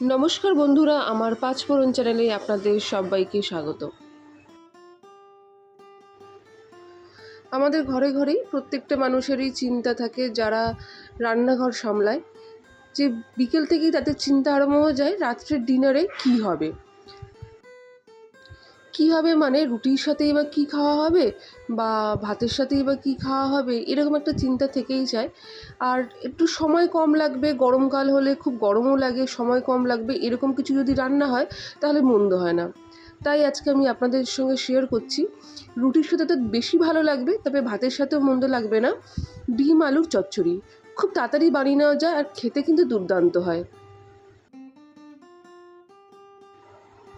নমস্কার বন্ধুরা, আমার পাঁচফোড়ন চ্যানেলে আপনাদের সবাইকে স্বাগত। আমাদের ঘরে ঘরেই প্রত্যেকটা মানুষেরই চিন্তা থাকে, যারা রান্নাঘর সামলায়, যে বিকেল থেকেই তাদের চিন্তা আরম্ভ হয়ে যায়, রাত্রের ডিনারে কি হবে। কি হবে মানে রুটির সাথেই বা কী খাওয়া হবে? বা ভাতের সাথেই বা কী খাওয়া হবে? এরকম একটা চিন্তা থেকেই যায়। আর একটু সময় কম লাগবে, গরমকাল হলে খুব গরমও লাগে, সময় কম লাগবে, এরকম কিছু যদি রান্না হয়, তাহলে মন্দ হয় না। তাই আজকে আমি আপনাদের সঙ্গে শেয়ার করছি। রুটির সাথে তো বেশি ভালো লাগবে, তবে ভাতের সাথেও মন্দ লাগবে না। ডিম, আলুর চচ্চড়ি। খুব তাড়াতাড়ি বানিয়ে নেওয়া যায় আর খেতে কিন্তু দুর্দান্ত হয়।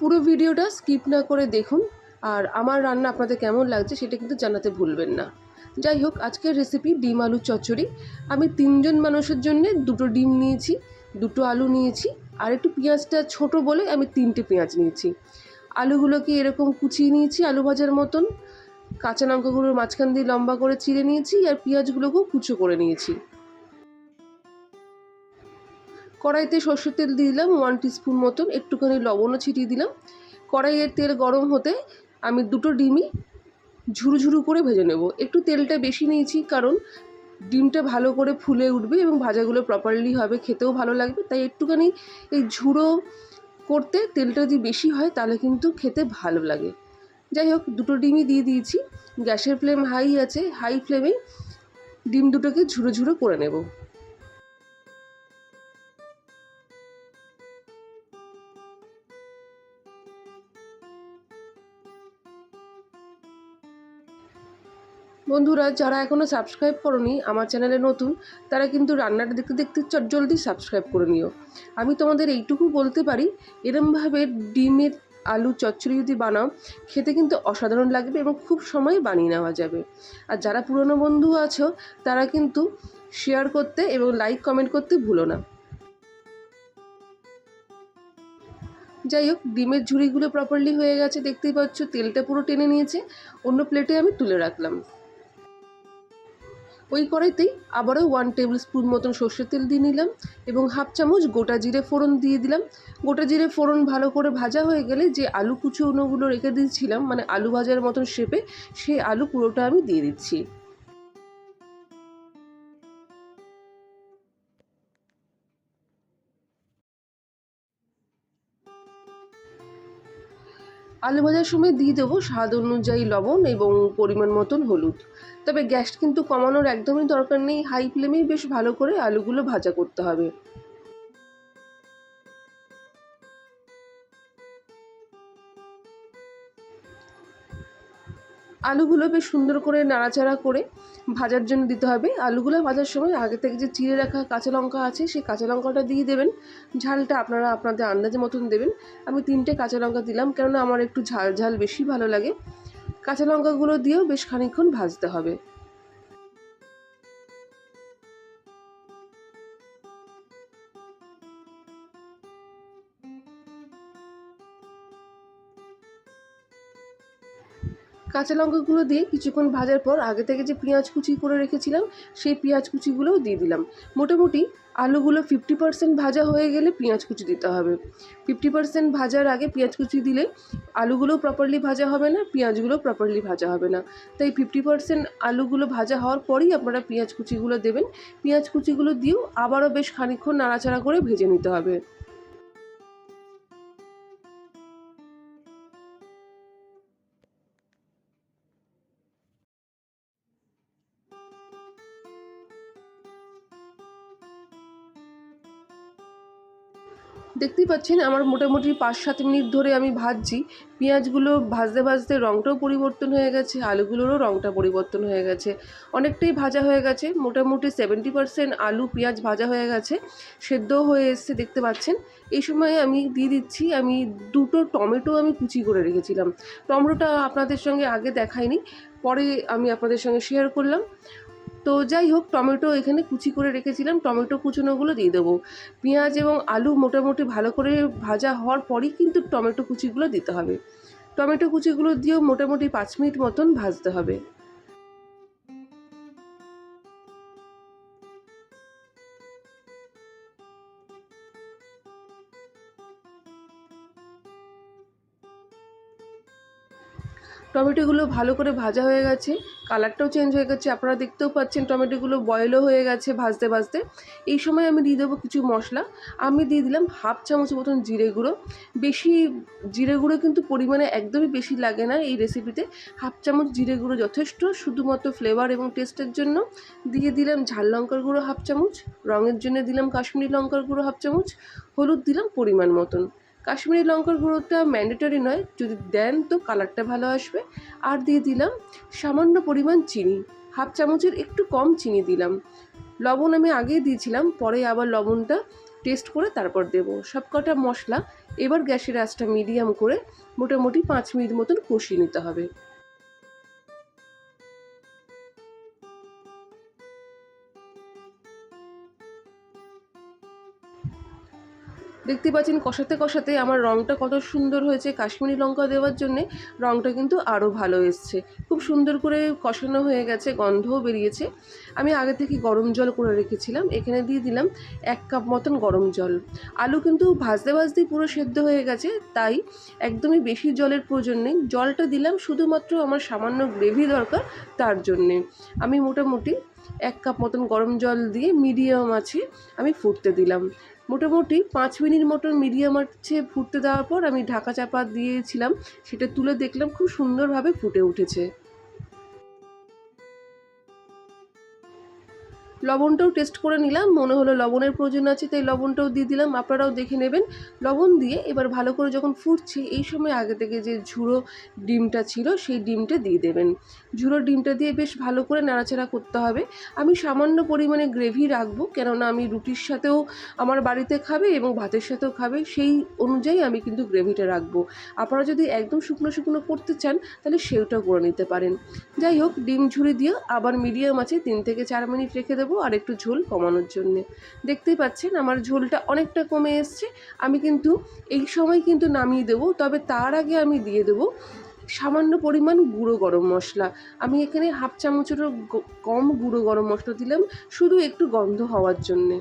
পুরো ভিডিওটা স্কিপ না করে দেখুন আর আমার রান্না আপনাদের কেমন লাগছে সেটা কিন্তু জানাতে ভুলবেন না। যাই হোক, আজকের রেসিপি ডিম আলু চচ্চড়ি। আমি তিনজন মানুষের জন্য দুটো ডিম নিয়েছি, দুটো আলু নিয়েছি, আর একটু পেঁয়াজটা ছোট বলে আমি তিনটে পেঁয়াজ নিয়েছি। আলুগুলোকে এরকম কুচিয়ে নিয়েছি আলু ভাজার মতন। কাঁচা লঙ্কাগুলোর মাঝখান দিয়ে লম্বা করে চিড়ে নিয়েছি আর পেঁয়াজগুলোকেও কুচো করে নিয়েছি। কড়াইতে সর্ষের তেল দিয়ে দিলাম ওয়ান টিস্পুন মতন একটুখানি লবণও ছিটিয়ে দিলাম। কড়াইয়ের তেল গরম হতে আমি দুটো ডিমই ঝুরু ঝুরু করে ভেজে নেব। একটু তেলটা বেশি নিয়েছি কারণ ডিমটা ভালো করে ফুলে উঠবে এবং ভাজাগুলো প্রপারলি হবে, খেতেও ভালো লাগবে। তাই একটুখানি এই ঝুড়ো করতে তেলটা যদি বেশি হয় তাহলে কিন্তু খেতে ভালো লাগে। যাই হোক, দুটো ডিমই দিয়ে দিয়েছি। গ্যাসের ফ্লেম হাই আছে, হাই ফ্লেমে ডিম দুটোকে ঝুরো ঝুরো করে নেব। বন্ধুরা, যারা এখনও সাবস্ক্রাইব করনি, আমার চ্যানেলে নতুন, তারা কিন্তু রান্নাটা দেখতে দেখতে চট জলদি সাবস্ক্রাইব করে নিও। আমি তোমাদের এইটুকু বলতে পারি, এরমভাবে ডিমের আলু চচ্চড়ি যদি বানাও, খেতে কিন্তু অসাধারণ লাগবে এবং খুব সময় বানিয়ে নেওয়া যাবে। আর যারা পুরনো বন্ধু আছো, তারা কিন্তু শেয়ার করতে এবং লাইক কমেন্ট করতে ভুলো না। যাই হোক, ডিমের ঝুড়িগুলো প্রপারলি হয়ে গেছে, দেখতেই পাচ্ছ, তেলটা পুরো টেনে নিয়েছে, অন্য প্লেটে আমি তুলে রাখলাম। ওই কড়াইতেই আবারও ওয়ান টেবিল স্পুন মতন সর্ষের তেল দিয়ে নিলাম এবং হাফ চামচ গোটা জিরে ফোড়ন দিয়ে দিলাম। গোটা জিরে ফোড়ন ভালো করে ভাজা হয়ে গেলে যে আলু কুচোনোগুলো রেখে দিয়েছিলাম মানে আলু ভাজার মতন শেপে সেই আলু পুরোটা আমি দিয়ে দিচ্ছি। আলু ভাজার সময় দিয়ে দেবো স্বাদ অনুযায়ী লবণ এবং পরিমাণ মতন হলুদ। তবে গ্যাস কিন্তু কমানোর একদমই দরকার নেই, হাই ফ্লেমেই বেশ ভালো করে আলুগুলো ভাজা করতে হবে। আলুগুলো বেশ সুন্দর করে নাড়াচাড়া করে ভাজার জন্য দিতে হবে। আলুগুলো ভাজার সময় আগে থেকে যে চিড়ে রাখা কাঁচা লঙ্কা আছে, সেই কাঁচা লঙ্কাটা দিয়ে দেবেন। ঝালটা আপনারা আপনাদের আন্দাজে মতন দেবেন। আমি তিনটে কাঁচা লঙ্কা দিলাম, কেননা আমার একটু ঝাল ঝাল বেশি ভালো লাগে। কাঁচা লঙ্কাগুলো দিয়েও বেশ খানিক্ষণ ভাজতে হবে। কাঁচা লঙ্কাগুলো দিয়ে কিছুক্ষণ ভাজার পর আগে থেকে যে পেঁয়াজ কুচি করে রেখেছিলাম, সেই পেঁয়াজ কুচিগুলোও দিয়ে দিলাম। মোটামুটি আলুগুলো ফিফটি পার্সেন্ট ভাজা হয়ে গেলে পেঁয়াজ কুচি দিতে হবে। ফিফটি পার্সেন্ট ভাজার আগে পেঁয়াজ কুচি দিলে আলুগুলোও প্রপারলি ভাজা হবে না পেঁয়াজগুলো প্রপারলি ভাজা হবে না। তাই ফিফটি পার্সেন্ট আলুগুলো ভাজা হওয়ার পরেই আপনারা পেঁয়াজ কুচিগুলো দেবেন। পেঁয়াজ কুচিগুলো দিয়েও আবারও বেশ খানিকক্ষণ নাড়াচাড়া করে ভেজে নিতে হবে। দেখতেই পাচ্ছেন, আমার মোটামুটি পাঁচ সাত মিনিট ধরে আমি ভাজছি। পেঁয়াজগুলো ভাজতে ভাজতে রঙটাও পরিবর্তন হয়ে গেছে, আলুগুলোরও রঙটা পরিবর্তন হয়ে গেছে। অনেকটাই ভাজা হয়ে গেছে, মোটামুটি সেভেন্টি পার্সেন্ট আলু পেঁয়াজ ভাজা হয়ে গেছে, সেদ্ধও হয়ে এসছে, দেখতে পাচ্ছেন। এই সময় আমি দিয়ে দিচ্ছি, আমি দুটো টমেটো আমি কুচি করে রেখেছিলাম। টমেটোটা আপনাদের সঙ্গে আগে দেখাইনি, পরে আমি আপনাদের সঙ্গে শেয়ার করলাম। তো যাই হোক, টমেটো এখানে কুচি করে রেখেছিলাম। টমেটো কুচোনোগুলো দিয়ে দেবো। পেঁয়াজ এবং আলু মোটামুটি ভালো করে ভাজা হওয়ার পরই কিন্তু টমেটো কুচিগুলো দিতে হবে। টমেটো কুচিগুলো দিয়েও মোটামুটি পাঁচ মিনিট মতন ভাজতে হবে। টমেটোগুলো ভালো করে ভাজা হয়ে গেছে, কালারটাও চেঞ্জ হয়ে গেছে, আপনারা দেখতেও পাচ্ছেন টমেটোগুলো বয়েলও হয়ে গেছে ভাজতে ভাজতে। এই সময় আমি দিয়ে দেবো কিছু মশলা, আমি দিয়ে দিলাম হাফ চামচ মতন জিরে গুঁড়ো। বেশি জিরে গুঁড়ো কিন্তু পরিমাণে একদমই বেশি লাগে না এই রেসিপিতে হাফ চামচ জিরে গুঁড়ো যথেষ্ট, শুধুমাত্র ফ্লেভার এবং টেস্টের জন্য। দিয়ে দিলাম ঝাল লঙ্কার গুঁড়ো হাফ চামচ, রঙের জন্য দিলাম কাশ্মীরি লঙ্কার গুঁড়ো হাফ চামচ, হলুদ দিলাম পরিমাণ মতন। কাশ্মীরি লঙ্কার গুঁড়োটা ম্যান্ডেটরি নয়, যদি দেন তো কালারটা ভালো আসবে। আর দিয়ে দিলাম সামান্য পরিমাণ চিনি, হাফ চামচের একটু কম চিনি দিলাম। লবণ আমি আগেই দিয়েছিলাম, পরে আবার লবণটা টেস্ট করে তারপর দেব। সব কটা মশলা এবার গ্যাসের আঁচটা মিডিয়াম করে মোটামুটি পাঁচ মিনিট মতন কষিয়ে নিতে হবে। দেখতে পাচ্ছেন কষাতে কষাতে আমার রঙটা কত সুন্দর হয়েছে। কাশ্মীরি লঙ্কা দেওয়ার জন্যে রঙটা কিন্তু আরও ভালো এসছে। খুব সুন্দর করে কষানো হয়ে গেছে, গন্ধও বেরিয়েছে। আমি আগে থেকে গরম জল করে রেখেছিলাম, এখানে দিয়ে দিলাম এক কাপ মতন গরম জল। আলু কিন্তু ভাজতে ভাজতেই পুরো সেদ্ধ হয়ে গেছে, তাই একদমই বেশি জলের প্রয়োজন নেই। জলটা দিলাম শুধুমাত্র আমার সামান্য গ্রেভি দরকার তার জন্যে। আমি মোটামুটি এক কাপ মতন গরম জল দিয়ে মিডিয়াম আছে আমি ফুটতে দিলাম। মোটামুটি পাঁচ মিনিট মতন মিডিয়াম আছে ফুটতে দেওয়ার পর আমি ঢাকা চাপা দিয়েছিলাম, সেটা তুলে দেখলাম, খুব সুন্দরভাবে ফুটে উঠেছে। লবণটাও টেস্ট করে নিলাম, মনে হলো লবণের প্রয়োজন আছে, তাই লবণটাও দিয়ে দিলাম। আপনারাও দেখে নেবেন। লবণ দিয়ে এবার ভালো করে যখন ফুটছে, এই সময় আগে থেকে যে ঝুড়ো ডিমটা ছিল, সেই ডিমটা দিয়ে দেবেন। ঝুড়ো ডিমটা দিয়ে বেশ ভালো করে নাড়াচাড়া করতে হবে। আমি সামান্য পরিমাণে গ্রেভি রাখব, কেননা আমি রুটির সাথেও আমার বাড়িতে খাবে এবং ভাতের সাথেও খাবে, সেই অনুযায়ী আমি কিন্তু গ্রেভিটা রাখব। আপনারা যদি একদম শুকনো শুকনো করতে চান, তাহলে সেটাও করে নিতে পারেন। যাই হোক, ডিম ঝুড়ি দিয়ে আবার মিডিয়াম আছে, তিন থেকে চার মিনিট রেখে দেবো। আর একটু ঝোল কমানোর জন্য। দেখতেই পাচ্ছেন আমার ঝোলটা অনেকটা কমে এসছে। আমি কিন্তু এই সময় কিন্তু নামিয়ে দেবো, তবে তার আগে আমি দিয়ে দেবো সামান্য পরিমাণ গুঁড়ো গরম মশলা। আমি এখানে হাফ চামচেরও কম গুঁড়ো গরম মশলা দিলাম, শুধু একটু গন্ধ হওয়ার জন্যে।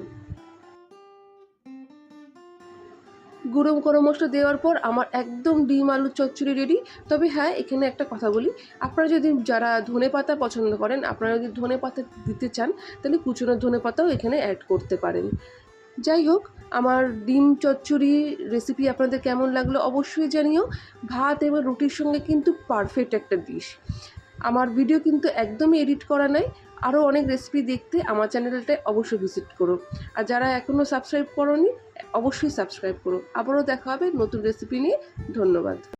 গুঁড়ো গরম মশলা দেওয়ার পর আমার একদম ডিম আলু চচ্চড়ি রেডি তবে হ্যাঁ এখানে একটা কথা বলি। আপনারা যদি যারা ধনে পাতা পছন্দ করেন, আপনারা যদি ধনে পাতা দিতে চান, তাহলে কুচনো ধনে পাতাও এখানে অ্যাড করতে পারেন। যাই হোক, আমার ডিম চচ্চড়ি রেসিপি আপনাদের কেমন লাগল অবশ্যই জানিও। ভাত এবং রুটির সঙ্গে কিন্তু পারফেক্ট একটা ডিশ আমার ভিডিও কিন্তু একদমই এডিট করা নাই। আরও অনেক রেসিপি দেখতে আমার চ্যানেলটায় অবশ্যই ভিজিট করো। আর যারা এখনও সাবস্ক্রাইব করো অবশ্যই সাবস্ক্রাইব করো। আবারও দেখা হবে নতুন রেসিপি নিয়ে। ধন্যবাদ।